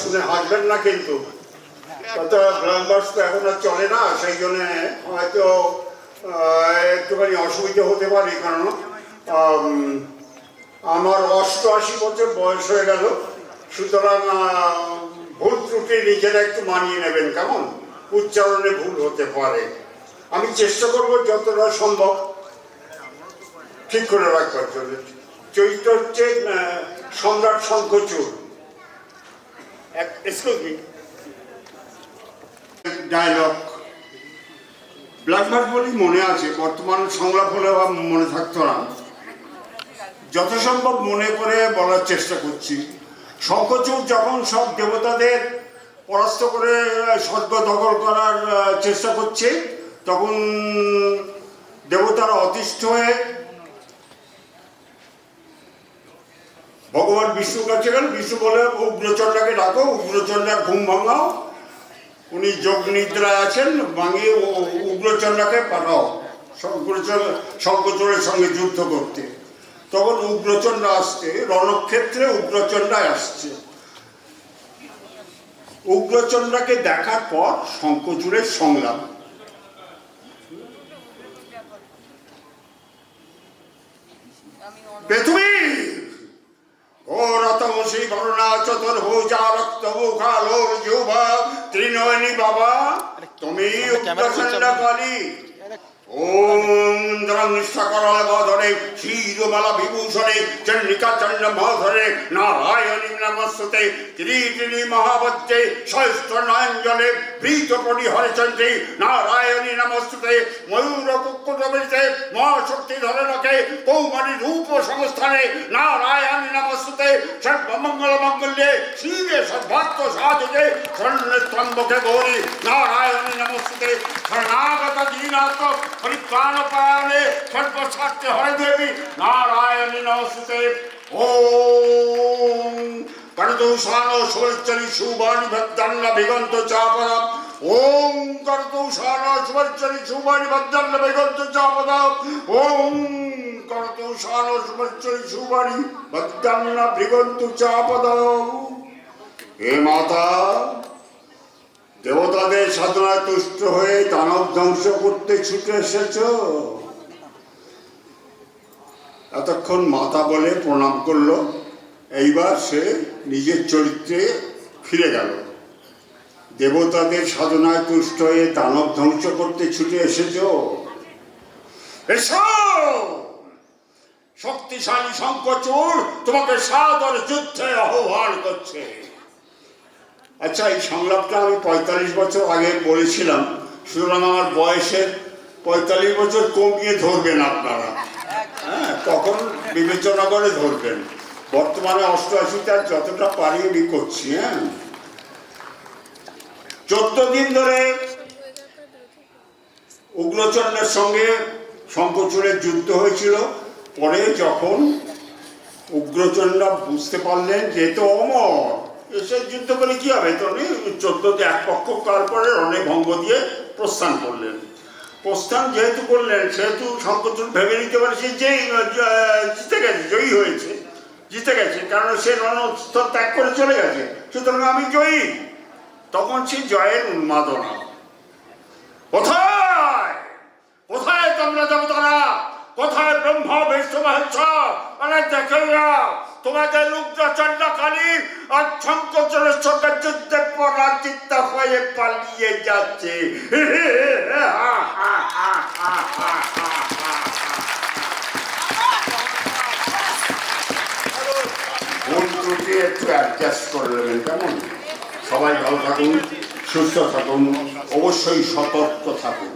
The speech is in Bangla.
শুনে হাসবেন না কিন্তু। তো এখন আর চলে না সেই জন্যে হয়তো একটুখানি অসুবিধা হতে পারে কারণ আম, আমার অষ্টআশি বছর বয়স হয়ে গেল। সুতরাং ভুল ত্রুটি নিজেরা একটু মানিয়ে নেবেন কেমন? উচ্চারণে ভুল হতে পারে। আমি চেষ্টা করব যতটা সম্ভব ঠিক করে রাখবার জন্য। চরিত্র হচ্ছে সম্রাট Shankhachur. Excuse me dialogue blackbird বলেই মনে আছে, বর্তমান সংলাপ হলে মনে থাকতো না। যত সম্ভব মনে করে বলার চেষ্টা করছি। শঙ্খচূড় যখন সব দেবতাদের পরাস্ত করে স্বর্গ দখল করার চেষ্টা করছে, তখন দেবতারা অতিষ্ঠ হয়ে ভগবান বিষ্ণুর কাছে গেল বিষ্ণু বলে উগ্রচণ্ডাকে ডাকো উগ্রচণ্ডার ঘুম ভাঙাও। উনি যোগ নিদ্রায় আছেন ভাঙিয়ে উগ্রচণ্ডাকে পাঠাও শঙ্করচন্ডের সঙ্গে যুদ্ধ করতে। তখন উগ্রচণ্ডা আসছে রণক্ষেত্রে উগ্রচণ্ডায় আসছে। উগ্রচণ্ডাকে দেখার পর শঙ্কচূড়ের সংলাপ। পৃথিবী চতুর্ভুজা রক্ত মুখালো যুবা ত্রিনয়নী বাবা তুমি উগ্রচণ্ড কালী। ওম কৌমারী রূপ সংস্থানে নারায়ণী নমস্তে সর্বমঙ্গল মঙ্গল্যে শিবে সাধকে গৌরী নারায়ণী দীনাথ পরিত্রাণ পায়নে সর্বশাস্ত্রে হরে দেবী। নারায়ণী নমস্তে। ওম করদৌষাণ সুবর্চরি সুবাণী ভদ্রান্ন বিগন্ত চাপদা ওম করদৌষাণ সুবর্চরি সুবাণী ভদ্রান্ন বিগন্ত চাপদা ওম করদৌষাণ সুবর্চরি সুবাণী ভদ্রান্ন বিগন্ত চাপদা হে মাতা দেবতাদের সাধনায় তুষ্ট হয়ে দানব ধ্বংস করতে ছুটে এসেছ? এতক্ষণ মাতা বলে প্রণাম করল। এইবার সে নিজের চরিত্রে ফিরে গেল। দেবতাদের সাধনায় তুষ্ট হয়ে দানব ধ্বংস করতে ছুটে এসেছ? এসো! শক্তিশালী শঙ্কচূড় তোমাকে সাদর যুদ্ধে আহ্বান করছে। আচ্ছা এই সংলাপটা আমি পঁয়তাল্লিশ বছর আগে বলেছিলাম। সুতরাং আমার বয়সের পঁয়তাল্লিশ বছর কমিয়ে ধরবেন আপনারা। হ্যাঁ তখন বিবেচনা করে ধরবেন। বর্তমানে অষ্টআশিতে আর যতটা পারি আমি করছি হ্যাঁ। চোদ্দ দিন ধরে উগ্রচন্ডের সঙ্গে শঙ্কচূড়ের যুদ্ধ হয়েছিল। পরে যখন উগ্রচণ্ডা বুঝতে পারলেন যে এ তো অমর এসে যুদ্ধ করে কি হবে? তো উনি চোদ্দতে এক পক্ষ কার পরে রণে ভঙ্গ দিয়ে প্রস্থান করলেন। প্রস্থান যেহেতু করলেন, সেহেতু শঙ্করচূড় ভেবে নিতে পারে, সে যে জিতে গেছে, জয়ী হয়েছে, জিতে গেছে, কারণ সে রণস্থল ত্যাগ করে চলে গেছে। সুতরাং আমি জয়ী। তখন সে জয়ের উন্মাদনা। কোথায়? কোথায় তোমরা দেবতারা? কোথায় ব্রহ্মা, বিষ্ণু মহেশ মানে দেখে তোমাদের চন্ডকালী আর শঙ্করের সঙ্গে যুদ্ধের পর রাজিত হয়ে পালিয়ে যাচ্ছে। একটু অ্যাডজাস্ট কেমন? সবাই ভালো থাকুন, সুস্থ থাকুন, অবশ্যই সতর্ক থাকুন।